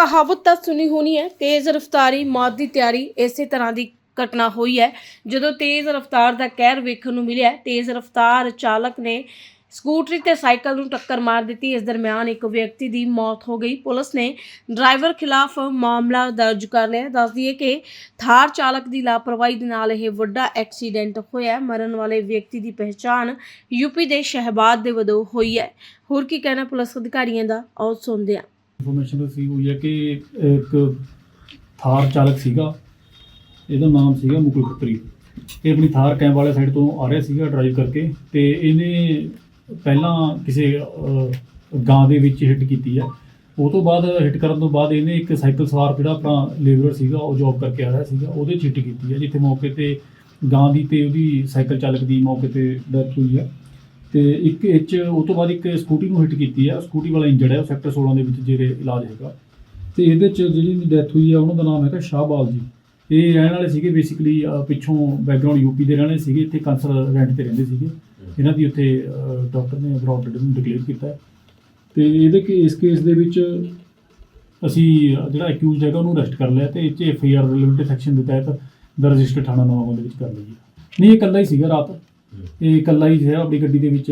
ਕਹਾਵਤ ਤਾਂ ਸੁਣੀ ਹੋਣੀ ਹੈ, ਤੇਜ਼ ਰਫ਼ਤਾਰੀ ਮੌਤ ਦੀ ਤਿਆਰੀ ਇਸੇ ਤਰ੍ਹਾਂ ਦੀ ਘਟਨਾ ਹੋਈ ਹੈ। ਜਦੋਂ ਤੇਜ਼ ਰਫ਼ਤਾਰ ਦਾ ਕਹਿਰ ਵੇਖਣ ਨੂੰ ਮਿਲਿਆ, ਤੇਜ਼ ਰਫ਼ਤਾਰ ਚਾਲਕ ਨੇ ਸਕੂਟਰੀ ਤੇ ਸਾਈਕਲ ਨੂੰ ਟੱਕਰ ਮਾਰ ਦਿੱਤੀ। ਇਸ ਦਰਮਿਆਨ ਇੱਕ ਵਿਅਕਤੀ ਦੀ ਮੌਤ ਹੋ ਗਈ। ਪੁਲਿਸ ਨੇ ਡਰਾਈਵਰ ਖਿਲਾਫ ਮਾਮਲਾ ਦਰਜ ਕਰ ਲਿਆ। ਦੱਸਦੀ ਹੈ ਕਿ ਥਾਰ ਚਾਲਕ ਦੀ ਲਾਪਰਵਾਹੀ ਦੇ ਨਾਲ ਇਹ ਵੱਡਾ ਐਕਸੀਡੈਂਟ ਹੋਇਆ। ਮਰਨ ਵਾਲੇ ਵਿਅਕਤੀ ਦੀ ਪਹਿਚਾਣ ਯੂਪੀ ਦੇ ਸ਼ਹਿਬਾਦ ਦੇ ਵਜੋਂ ਹੋਈ ਹੈ। ਹੋਰ ਕੀ ਕਹਿਣਾ ਪੁਲਿਸ ਅਧਿਕਾਰੀਆਂ ਦਾ? ਆਓ ਸੁਣਦੇ ਹਾਂ। ਇਨਫੋਰਮੇਸ਼ਨ ਸੀ ਹੋਈ ਹੈ ਕਿ ਇੱਕ ਥਾਰ ਚਾਲਕ ਸੀਗਾ। ਇਹਦਾ ਨਾਮ ਸੀਗਾ ਮੁਕੁਲ ਪੁੱਤਰੀ ਇਹ ਆਪਣੀ ਥਾਰ ਕੈਂਪ ਵਾਲੇ ਸਾਈਡ ਤੋਂ ਆ ਰਿਹਾ ਸੀਗਾ ਡਰਾਈਵ ਕਰਕੇ ਤੇ ਇਹਨੇ ਪਹਿਲਾਂ ਕਿਸੇ ਗਾਂ ਦੇ ਵਿੱਚ ਹਿੱਟ ਕੀਤੀ ਹੈ ਉਹ ਤੋਂ ਬਾਅਦ ਹਿੱਟ ਕਰਨ ਤੋਂ ਬਾਅਦ ਇਹਨੇ ਇੱਕ ਸਾਈਕਲ ਸਵਾਰ ਜਿਹੜਾ ਆਪਣਾ ਲੇਬਰ ਸੀਗਾ, ਉਹ ਜੌਬ ਕਰਕੇ ਆ ਰਿਹਾ ਸੀਗਾ। ਉਹਦੇ 'ਚ ਹਿੱਟ ਕੀਤੀ ਹੈ ਜਿੱਥੇ ਮੌਕੇ ਤੇ ਗਾਂ ਦੀ ਤੇ ਉਹਦੀ ਸਾਈਕਲ ਚਾਲਕ ਦੀ ਮੌਕੇ ਤੇ ਡੈਥ ਹੋਈ ਹੈ ਤੇ ਇੱਕ ਇਹ 'ਚ ਉਹ ਤੋਂ ਬਾਅਦ ਇੱਕ ਸਕੂਟੀ ਨੂੰ ਹਿੱਟ ਕੀਤੀ ਹੈ ਸਕੂਟੀ ਵਾਲਾ ਇੰਜਰਡ ਹੈ ਉਹ ਸੈਕਟਰ 16 ਦੇ ਵਿੱਚ ਜਿਹੜੇ ਇਲਾਜ ਹੈਗਾ। ਤੇ ਇਹਦੇ 'ਚ ਜਿਹੜੀ ਡੈਥ ਹੋਈ ਆ, ਉਹਨਾਂ ਦਾ ਨਾਮ ਹੈਗਾ ਸ਼ਾਹਬਾਲ ਜੀ। ਇਹ ਰਹਿਣ ਵਾਲੇ ਸੀਗੇ ਬੇਸਿਕਲੀ ਪਿੱਛੋਂ ਬੈਕਗ੍ਰਾਉਂਡ ਯੂਪੀ ਦੇ ਰਹਿਣ ਵਾਲੇ ਸੀਗੇ, ਇੱਥੇ ਕੰਸਲ ਰੈਂਟ ਤੇ ਰਹਿੰਦੇ ਸੀਗੇ। ਇਹਨਾਂ ਦੀ ਉੱਥੇ ਡਾਕਟਰ ਨੇ ਅਬਰੋਡ ਡੈਡ ਨੂੰ ਡਿਕਲੇਅਰ ਕੀਤਾ ਹੈ। ਤੇ ਇਹਦੇ ਕੇ ਇਸ ਕੇਸ ਦੇ ਵਿੱਚ ਅਸੀਂ ਜਿਹੜਾ ਅਕਿਊਜ਼ਡ ਹੈਗਾ, ਉਹਨੂੰ ਅਰੈਸਟ ਕਰ ਲਿਆ ਤੇ ਇਹ 'ਚ F I R related section ਦੇ ਤਹਿਤ ਦਰਜ ਰਜਿਸਟਰ ਥਾਣਾ ਨਵਾਂ ਦੇ ਵਿੱਚ ਕਰ ਲਈ ਨਹੀਂ, ਇਹ ਇਕੱਲਾ ਹੀ ਸੀਗਾ ਰਾਤ। ਇਹ ਇਕੱਲਾ ਹੀ ਜਿਹੜਾ ਆਪਣੀ ਗੱਡੀ ਦੇ ਵਿੱਚ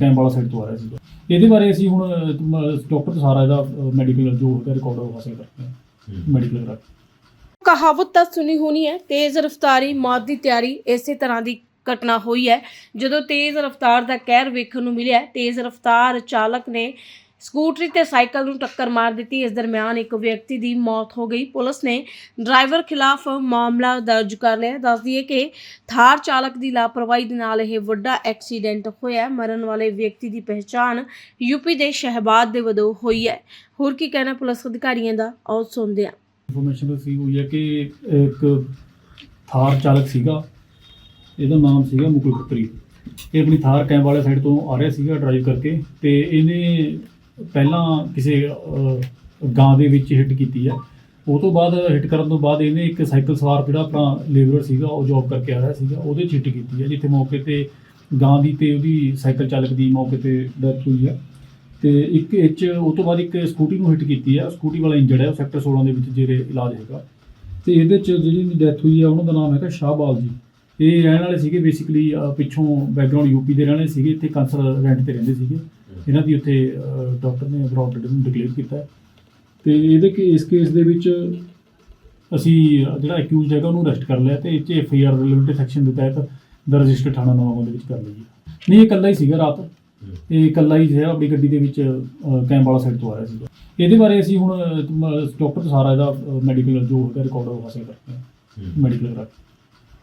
ਕੈਂਪ ਵਾਲਾ ਸਾਈਡ ਤੋਂ ਆ ਰਿਹਾ ਸੀਗਾ। ਇਹਦੇ ਬਾਰੇ ਅਸੀਂ ਹੁਣ ਡਾਕਟਰ ਤੋਂ ਸਾਰਾ ਇਹਦਾ ਮੈਡੀਕਲ ਜੋ ਹੈਗਾ ਰਿਕਾਰਡ ਉਹ ਹਾਸਲ ਕਰਦੇ ਹਾਂ। ਮੈਡੀਕਲ ਕੇ। ਕਹਾਵਤ ਤਾਂ ਸੁਣੀ ਹੋਣੀ ਹੈ ਤੇਜ਼ ਰਫ਼ਤਾਰੀ ਮੌਤ ਦੀ ਤਿਆਰੀ ਇਸੇ ਤਰ੍ਹਾਂ ਦੀ ਘਟਨਾ ਹੋਈ ਹੈ। ਜਦੋਂ ਤੇਜ਼ ਰਫ਼ਤਾਰ ਦਾ ਕਹਿਰ ਵੇਖਣ ਨੂੰ ਮਿਲਿਆ ਤੇਜ਼ ਰਫ਼ਤਾਰ ਚਾਲਕ ਨੇ ਸਕੂਟਰੀ ਤੇ ਸਾਈਕਲ ਨੂੰ ਟੱਕਰ ਮਾਰ ਦਿੱਤੀ। ਇਸ ਦਰਮਿਆਨ ਇੱਕ ਵਿਅਕਤੀ ਦੀ ਮੌਤ ਹੋ ਗਈ। ਪੁਲਿਸ ਨੇ ਡਰਾਈਵਰ ਖਿਲਾਫ ਮਾਮਲਾ ਦਰਜ ਕਰ ਲਿਆ। ਦੱਸ ਦਈਏ ਕਿ ਥਾਰ ਚਾਲਕ ਦੀ ਲਾਪਰਵਾਹੀ ਦੇ ਨਾਲ ਇਹ ਵੱਡਾ ਐਕਸੀਡੈਂਟ ਹੋਇਆ। ਮਰਨ ਵਾਲੇ ਵਿਅਕਤੀ ਦੀ ਪਹਿਚਾਣ ਯੂਪੀ ਦੇ ਸ਼ਹਿਬਾਦ ਦੇ ਵਜੋਂ ਹੋਈ ਹੈ। ਹੋਰ ਕੀ ਕਹਿਣਾ ਪੁਲਿਸ ਅਧਿਕਾਰੀਆਂ ਦਾ? ਆਓ ਸੁਣਦੇ ਹਾਂ। ਇਨਫੋਰਮੇਸ਼ਨ ਸੀ ਹੋਈ ਹੈ ਕਿ ਇੱਕ ਥਾਰ ਚਾਲਕ ਸੀਗਾ। ਇਹਦਾ ਨਾਮ ਸੀਗਾ ਮੁਕੁਲ ਪੁੱਤਰੀ ਇਹ ਆਪਣੀ ਥਾਰ ਕੈਂਪ ਵਾਲੇ ਸਾਈਡ ਤੋਂ ਆ ਰਿਹਾ ਸੀਗਾ ਡਰਾਈਵ ਕਰਕੇ ਤੇ ਇਹਨੇ ਪਹਿਲਾਂ ਕਿਸੇ ਗਾਂ ਦੇ ਵਿੱਚ ਹਿੱਟ ਕੀਤੀ ਹੈ ਉਹ ਤੋਂ ਬਾਅਦ ਹਿੱਟ ਕਰਨ ਤੋਂ ਬਾਅਦ ਇਹਨੇ ਇੱਕ ਸਾਈਕਲ ਸਵਾਰ ਜਿਹੜਾ ਆਪਣਾ ਲੇਬਰਰ ਸੀਗਾ, ਉਹ ਜੌਬ ਕਰਕੇ ਆ ਰਿਹਾ ਸੀਗਾ। ਉਹਦੇ 'ਚ ਹਿੱਟ ਕੀਤੀ ਹੈ ਜਿੱਥੇ ਮੌਕੇ ਤੇ ਗਾਂ ਦੀ ਤੇ ਉਹਦੀ ਸਾਈਕਲ ਚਾਲਕ ਦੀ ਮੌਕੇ ਤੇ ਡੈਥ ਹੋਈ ਹੈ ਤੇ ਇੱਕ ਇਹ 'ਚ, ਉਹ ਤੋਂ ਬਾਅਦ ਇੱਕ ਸਕੂਟੀ ਨੂੰ ਹਿੱਟ ਕੀਤੀ ਹੈ ਸਕੂਟੀ ਵਾਲਾ ਇੰਜਰਡ ਹੈ ਉਹ ਸੈਕਟਰ 16 ਦੇ ਵਿੱਚ ਜਿਹੜੇ ਇਲਾਜ ਹੈਗਾ। ਤੇ ਇਹਦੇ 'ਚ ਜਿਹੜੀ ਡੈਥ ਹੋਈ ਹੈ ਉਹਨਾਂ ਦਾ ਨਾਮ ਹੈਗਾ ਸ਼ਾਹਬਾਲ ਜੀ। ਇਹ ਰਹਿਣ ਵਾਲੇ ਸੀਗੇ ਬੇਸਿਕਲੀ ਪਿੱਛੋਂ ਬੈਕਗ੍ਰਾਉਂਡ ਯੂਪੀ ਦੇ ਰਹਿਣ ਵਾਲੇ ਸੀਗੇ, ਇੱਥੇ ਕੰਸਲ ਰੈਂਟ ਤੇ ਰਹਿੰਦੇ ਸੀਗੇ। ਇਹਨਾਂ ਦੀ ਉੱਥੇ ਡਾਕਟਰ ਨੇ ਅਬਰੋਡ ਨੂੰ ਡਿਕਲੇਅਰ ਕੀਤਾ। ਤੇ ਇਹਦੇ ਕੇ ਇਸ ਕੇਸ ਦੇ ਵਿੱਚ ਅਸੀਂ ਜਿਹੜਾ ਅਕਿਊਜ਼ਡ ਹੈਗਾ ਉਹਨੂੰ ਅਰੈਸਟ ਕਰ ਲਿਆ ਤੇ ਇਹ 'ਚ F I R related section ਦੇ ਤਹਿਤ ਦਰਜ ਰਜਿਸਟਰ ਥਾਣਾ ਨਵਾਂ ਦੇ ਵਿੱਚ ਕਰ ਲਈ ਹੈ। ਨਹੀਂ ਇਹ ਇਕੱਲਾ ਹੀ ਸੀਗਾ ਰਾਤ। ਇਹ ਇਕੱਲਾ ਹੀ ਜਿਹੜਾ ਆਪਣੀ ਗੱਡੀ ਦੇ ਵਿੱਚ ਕੈਂਪ ਵਾਲਾ ਸਾਈਡ ਤੋਂ ਆ ਰਿਹਾ ਸੀਗਾ। ਇਹਦੇ ਬਾਰੇ ਅਸੀਂ ਹੁਣ ਡਾਕਟਰ ਸਾਰਾ ਇਹਦਾ ਮੈਡੀਕਲ ਜੋ ਹੈਗਾ ਰਿਕਾਰਡ ਉਹ ਹਾਸਲ ਕਰਦੇ ਹਾਂ। ਮੈਡੀਕਲ ਕੇ